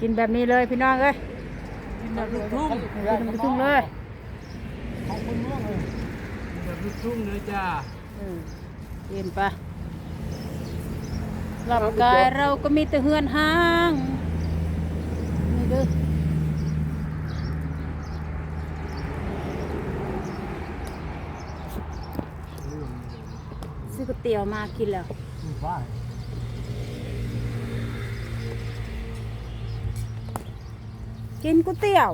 กินแบบนี้เลยพี่น้องเอ้ยกินแบบลูกทุ่งกินแบบลูกทุ่งเลยของคนเมืองเลยกินแบบลูกทุ่งเลยจ้าเออกินไปร่างกายเราก็มีแต่เฮือนห้างนี่เด้อซื้อก๋วยเตี๋ยวมากินแล้ว กินก๋วยเตี๋ยว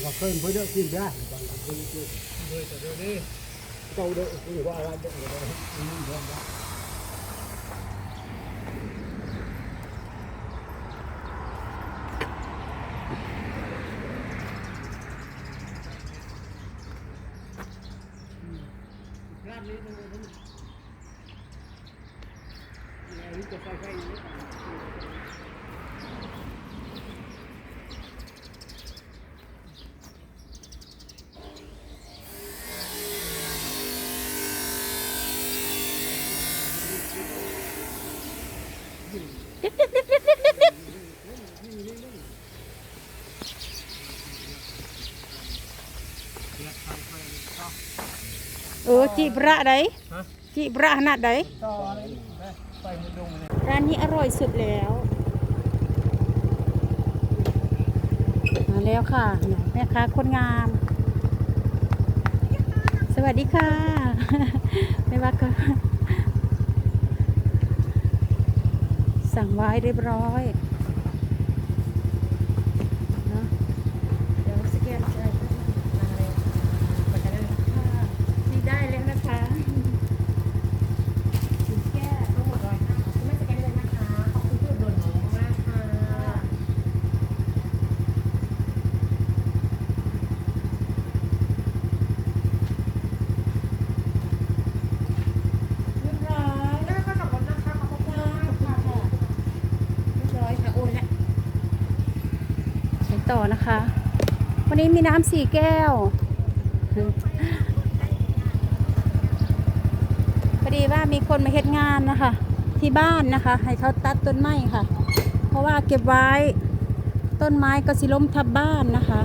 เราเคยไปเด้อกินได้บางคนกินเลยแต่เดี๋ยวนี้เจ้าเด้อคือว่าอะไรเด้อเด้ออืมเด้อเด้อร้านนี้ตรงนี้นี่อัน นี้จะไฟไฟอยู่นี่เออจีบระานนี้อร่อยสุดแล้ว มาแล้วค่ะแม่ค้าคนงาม สวัสดีค่ะ ไม่ว่าก็สั่งไว้เรียบร้อยเนอะเดี๋ยวสแกนจ่ายมาเลยค่ะนี่ได้แล้วนะคะ แก้ทั้งหมดร้อยห้าคุณแม่สแกนเลยนะคะ ขอบคุณที่อุดหนุนหนูมากค่ะ เรียบร้อย แล้วก็กลับรถนะคะ ขอบคุณมากค่ะ เรียบร้อยค่ะโอนแล้วไป ต่อนะคะ วันนี้มีน้ำสี่แก้วพอดีว่ามีคนมาเฮ็ดงานนะคะ ที่บ้านนะคะ ให้เขาตัดต้นไม้ค่ะ เพราะว่าเก็บไว้ต้นไม้ก็สิล้มทับบ้านนะคะ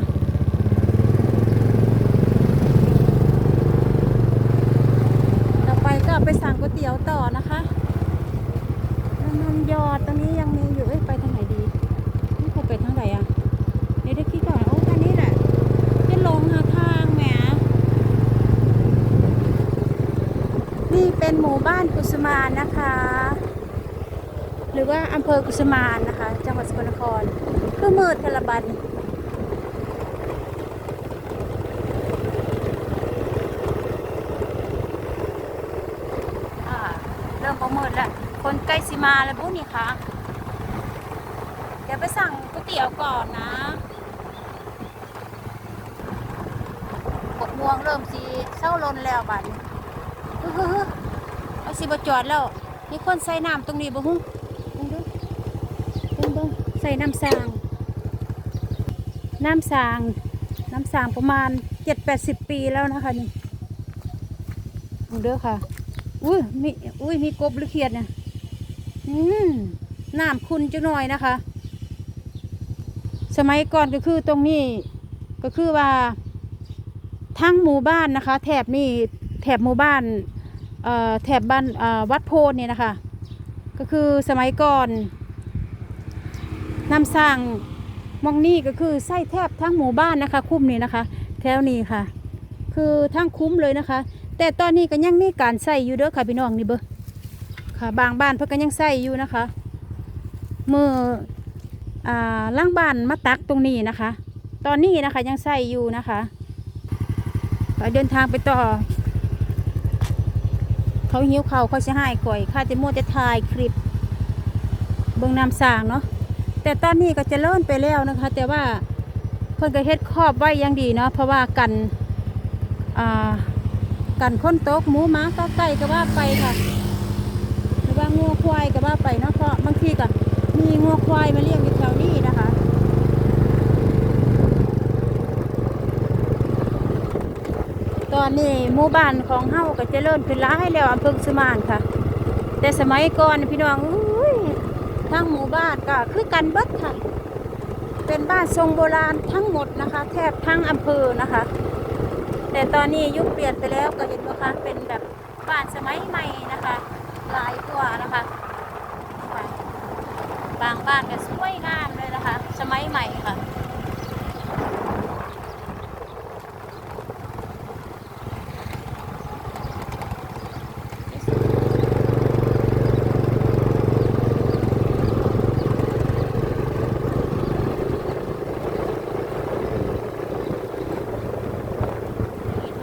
ต่อไปก็ไปสั่งก๋วยเตี๋ยวต่อนะคะแล้วนนยอดตรงนี้ยังมีอยู่ เอ้ยไปทางไหนดีนี่เขาไปทางไหนอะ เดี๋ยวได้คิดก่อน โอ้ทางนี้แหละจะลงหาทางแหม นี่เป็นหมู่ บ้านกุสมานนะคะ หรือว่าอำเภอกุสมานนะคะ จังหวัดสกลนครคือมืดเทละบันเริ่มประเมินแล้วคนใกล้สิมาแล้วพวกนี้ค่ะเดี๋ยวไปสั่งก๋วยเตี๋ยวก่อนนะหกโมงเริ่มสีเศร้าลนแล้วบัดนี้ สิบจอดแล้วมีคนใส่น้ำตรงนี้บ่ฮึเบิ่งดูเบิ่งเบิ่งใส่น้ำสาง น้ำสาง น้ำสางประมาณเจ็ดแปดสิบปีแล้วนะคะนี่ดูเด้อค่ะ อุ้ยมีอุ้ยมีกบหรือเขียดเนี่ยอืมน้ำคุณจังหน่อยนะคะ สมัยก่อนก็คือตรงนี้ก็คือว่าทั้งหมู่บ้านนะคะ แถบนี่แถบหมู่บ้าน แถบบ้านวัดโพนเนี่ยนะคะ ก็คือสมัยก่อนน้ำสร้างมองนี่ก็คือไส้แทบทั้งหมู่บ้านนะคะ คุ้มนี่นะคะ แถวนี้ค่ะ คือทั้งคุ้มเลยนะคะ แต่ตอนนี้ก็ยังมีการใส่อยู่เด้อค่ะพี่น้องนี่เบอค่ะ บางบ้านเพิ่นก็ยังใส่อยู่นะคะมืออ่าล่างบ้านมาตักตรงนี้นะคะ ตอนนี้นะคะยังใส่อยู่นะคะเดินทางไปต่อ เขาหิวเขาเขาจะให้ข่อยข้าจะมัวจะถ่ายคลิปเบิ่งน้ำสร้างเนาะแต่ตอนนี้ก็จะเลิ่นไปแล้วนะคะ แต่ว่าเพิ่นก็เฮ็ดครอบไว้ยังดีเนาะเพราะว่ากันอ่ากันค้นโต๊ะหมูหมาก็ไก่ก็ว่าไปค่ะหรือว่างัวควายก็ว่าไปเนาะเพราะบางทีก็มีงัวควายมาเลี้ยงอยู่แถวนี้นะคะ ตอนนี้หมู่บ้านของเฮาก็เจริญขึ้นหลายแล้วอำเภอสุมานค่ะ แต่สมัยก่อนพี่น้องอุ้ยทั้งหมู่บ้านก็คือกันเบิดค่ะ เป็นบ้านทรงโบราณทั้งหมดนะคะ แทบทั้งอำเภอนะคะ แต่ตอนนี้ยุคเปลี่ยนไปแล้วก็เห็นว่าคะเป็นแบบบ้านสมัยใหม่นะคะหลายตัวนะคะคะ บางบ้านก็สวยงามเลยนะคะ สมัยใหม่ค่ะ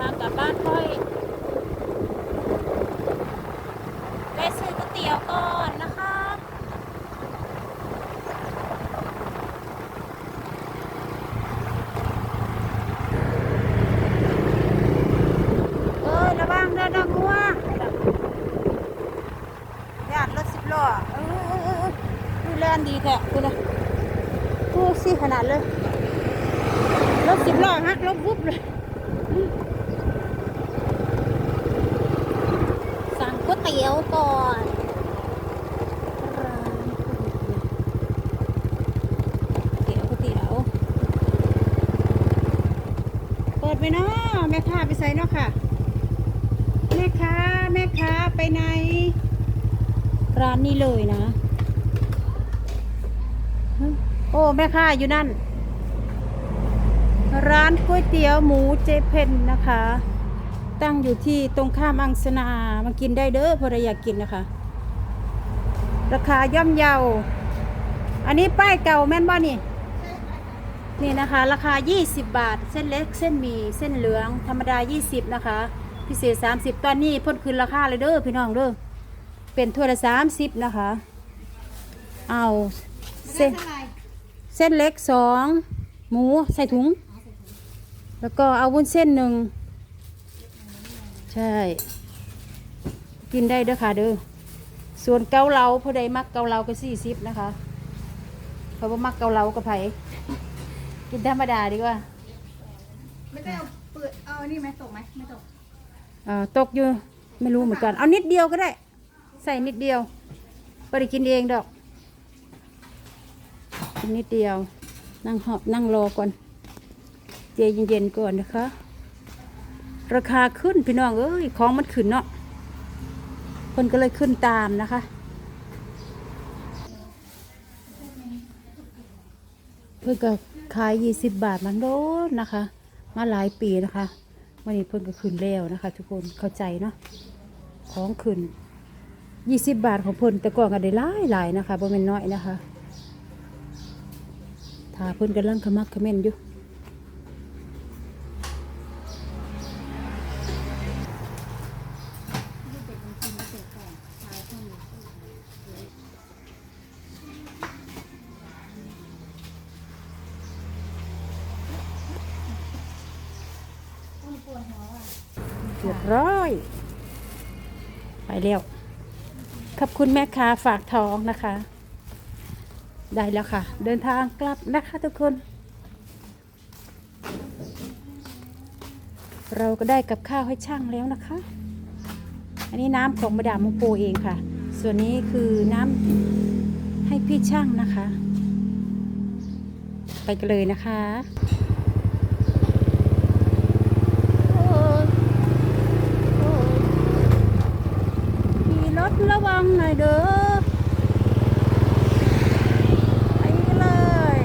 ทางกลับบ้านค่อยไปซื้อก๋วยเตี๋ยวก่อนนะคะ เอ้ยระวังเด้อนะงัวญาติรถสิบล้อเออเออเออดูแลดีแท้คุณนะกูสิขนาดเลย รถสิบล้อฮักลบวุบเลย สั่งก๋วยเตี๋ยว ก่อนร้านเตี๋ยวก๋วยเตี๋ยว เปิดไปเนาะแม่ค้าไปใส่เนาะค่ะ แม่ค้าแม่ค้าไปไหน ร้านนี้เลยนะ โอ้แม่ค้าอยู่นั่น ร้านก๋วยเตี๋ยวหมูเจเพนนะคะ ตั้งอยู่ที่ตรงข้ามอังสนามากินได้เด้อเพราะเราอยากกินนะคะ ราคาย่อมเยา อันนี้ป้ายเก่าแม่นบ่นี่ นี่นะคะ ราคา 20 บาท เส้นเล็กเส้นหมี่เส้นเหลือง ธรรมดา 20 นะคะ พิเศษ 30 ตอนนี้เพ่นคืนราคาเลยเด้อพี่น้องเด้อเป็นถ้วยละ 30 นะคะ เอาเส้นเส้นเล็กสองหมูใส่ถุง แล้วก็เอาวุ้นเส้นหนึ่ง ใช่ กินได้เด้อค่ะเด้อส่วนเกาเหลาผู้ใดมักเกาเหลาก็สี่สิบนะคะเพราะว่ามักเกาเหลากับไผกินธรรมดาดีกว่า ไม่ได้เอาเปิดเอาอันนี่ไหมตกไหมไม่ตกอ่าตกอยู่ไม่รู้เหมือนกัน เอานิดเดียวก็ได้ ใส่นิดเดียวไม่ได้กินเองดอกกินนิดเดียว นั่งเหาะนั่งรอก่อนเจเย็นๆก่อนนะคะ ราคาขึ้นพี่น้องเอ้ยของมันขึ้นเนาะคนก็เลยขึ้นตามนะคะ เพื่อนก็ขายยี่สิบบาทมันโดนนะคะ มาหลายปีนะคะวันนี้เพื่อนก็ขึ้นแล้วนะคะ ทุกคนเข้าใจเนาะของขึ้นยี่สิบบาทของเพิ่นแต่ก่อนก็ได้หลายหลายนะคะบ่แม่นน้อยนะคะถ้าเพิ่นกำลังขมักเขม้นอยู่ เรียบร้อย ไป แล้วขอบคุณแม่ค้าฝากท้องนะคะ ได้แล้วค่ะ เดินทางกลับนะคะทุกคน เราก็ได้กับข้าวให้ช่างแล้วนะคะ อันนี้น้ำของมาดามมงโปเองค่ะ ส่วนนี้คือน้ำให้พี่ช่างนะคะ ไปกันเลยนะคะ โอ้ยโอ้ยขี่รถระวังหน่อยเด้อ ไปเลย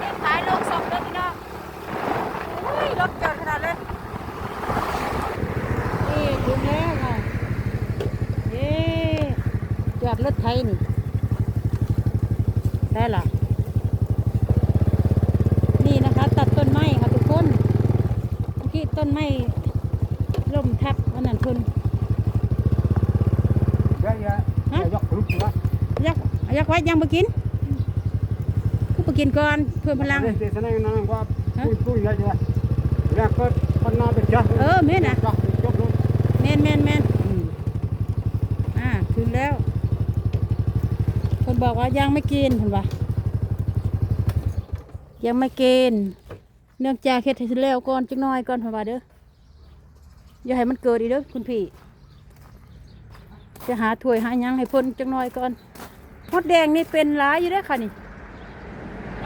นี่ขายโลกสองเด้อพี่น้องอุ้ยรถจอดขนาดเลย นี่ถึงแล้วค่ะเย้จอดรถไทยนี่ ได้ละ นี่นะคะ ตัดต้นไม้ค่ะทุกคนเมื่อกี้ ต้นไม้ร่มทับอันนั้นคุณได้ยะได้ยกลุกนะยักยักไว้ยังมากินกูไปกินก่อนเพื่อพลังเดี๋ยวแสดงนั่งว่าปุ้ยปุ้ยอะไรแล้วก็คนนาเป็นจ้าเออแม่น่ะจ้ายกลุกแมนแมนแมนอ่าคืนแล้ว คนบอกว่ายังไม่กินเห็นปะยังไม่กิน เนื่องจากเฮ็ดให้แล้วก่อนจักหน่อยก่อนพราะว่าเด้ออย่าให้มันเกิดอีกเด้อคุณพี่ จะหาถ้วยหายังให้พ่นจักหน่อยก่อนมดแดงนี่เป็นหลายอยู่เด้อค่ะนี่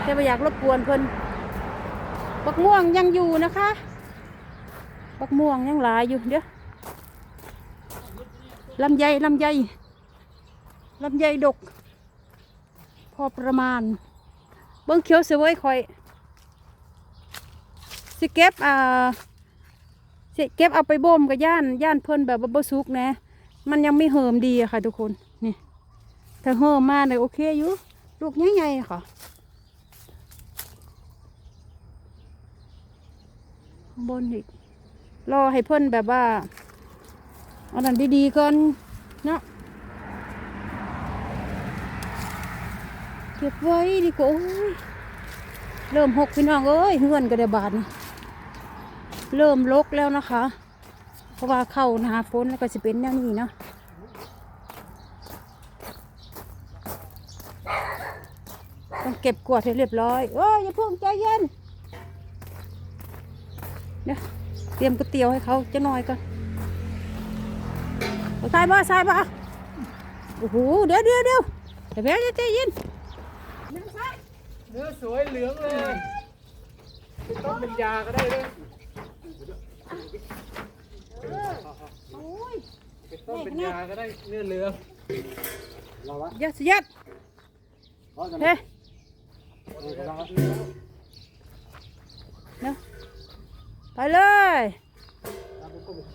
แต่บ่อยากรบกวนเพิ่นบักม่วงยังอยู่นะคะบักม่วงยังหลายอยู่เด้อลำไยลำไยลำไยดก พอประมาณ เบิ้งเขียวเสวยคอย สิเก็บอ่าสิเก็บเอาไปบ่มกับย่านย่านเพิ่นแบบบ่สุกนะ มันยังไม่เหิมดีอะค่ะ ทุกคนนี่ถ้าเหิมมาเลยโอเคอยู่ลูกใหญ่ๆค่ะบนอีกรอให้เพิ่นแบบว่าเอาดันดีๆก่อนเนาะเก็บไว้ดีกว่าโอ้เริ่มหกพี่น้องเอ้ยเฮือนก็ได้บาทนี่ เริ่มลกแล้วนะคะ เพราะว่าเข้านาฝนแล้วก็จะเป็นแนวนี้เนาะต้องเก็บกวาดให้เรียบร้อยโอ้ยอย่าพิ่งใจเย็นเดี๋ยวเตรียมก๋วยเตี๋ยวให้เขาจะหน่อยก่อนเอาใส่บ่ใส่บ่โอ้โหเดี๋ยวเดี๋ยวเดี๋ยวเดี๋ยวใจเย็นเนื้อสวยเหลืองเลยต้นเป็นยาก็ได้เลย โอ้ย เป็น ต้นเป็นยาก็ได้เนื้อเหลืองเราวะยัดสิยัดเพราะฉะนั้นเฮ้เราเนาะไปเลย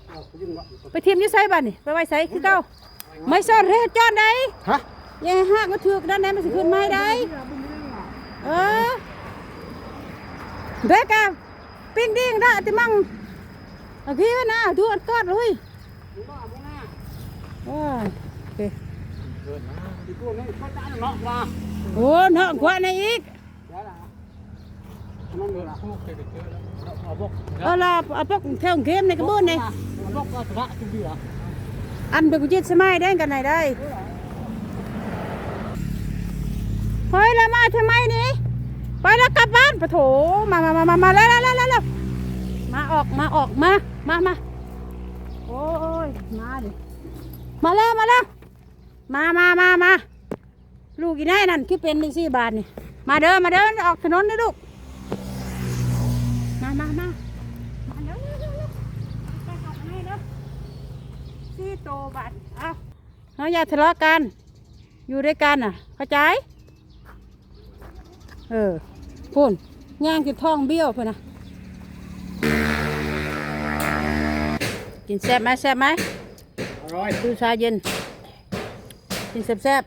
เอาไปยุ่งวะไปทีมอยี่ไซบ้านนี่ไปไว้ไซคือเก่าไม่ซ่อนเรจอนได้ฮะอยังหักมาถือกด้านไหนมันสิขึ้นไม่ได้เออเด็กอะปิ้งดิ้งได้ติมั่งเอาพี่ไว้นะดูอันกอดเลย ว้าโอ้โอ้เนาะกว่าในอีกเออล้วเอาพวกเอาล่ะเอาเกมในกระบื้องนี่เอาพวกก็สระทุกทีอะอันเป็นกุจิตสมัยได้กันไหนได้เฮ้ยแล้วมาทำไมนี่ไปแล้วกลับบ้านปะโถมามามามามาแล้วแล้วแล้วแล้วมาออกมาออกมามามาโอ้ยมาดิ มาแล้วมาแล้วมามามามาลูกอีนายนั่นคือเป็นสี่บาทนี่มาเด้อมาเด้อออกถนนนะลูกมามามามาเด้อเด้อเด้อไปขับให้เด้อสี่โตบัตรเอาเราอย่าทะเลาะกัน อยู่ด้วยกันอะเข้าใจเออพูนย่างกินท้องเบี้ยวเพื่อนนะกินแซ่บไหมแซ่บไหม ร่อยดูชาเย็นกินแซ่บแซ่บ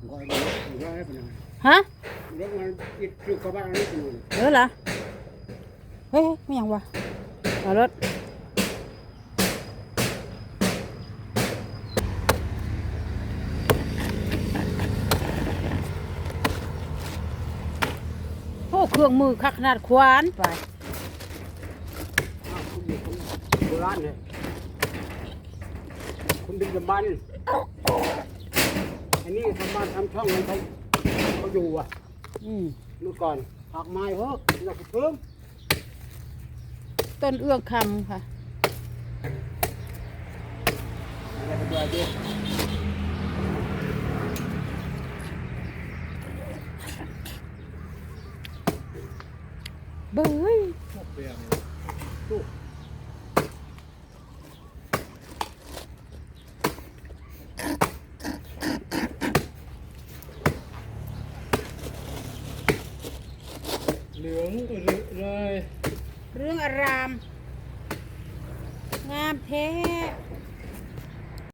อร่อยอร่อยเป็นยังไงๆฮะเรื่องมันอิดคือกับบ้านนี้เป็นยังไงเออเหรอเฮ้ยไม่ยังวะเอารถโอ้เครื่องมือคักขนาดควานไป โบ ราณเนี่ยคุณดึงกับมันอันนี้ทำบ้านทำช่องมันเขาเขาอยู่อะ อืมเมื่อก่อนหักไม้เฮ้ยอยากเพิ่มต้นเอื้องคำค่ะอะไรไปด้วยดิเบ้ยเห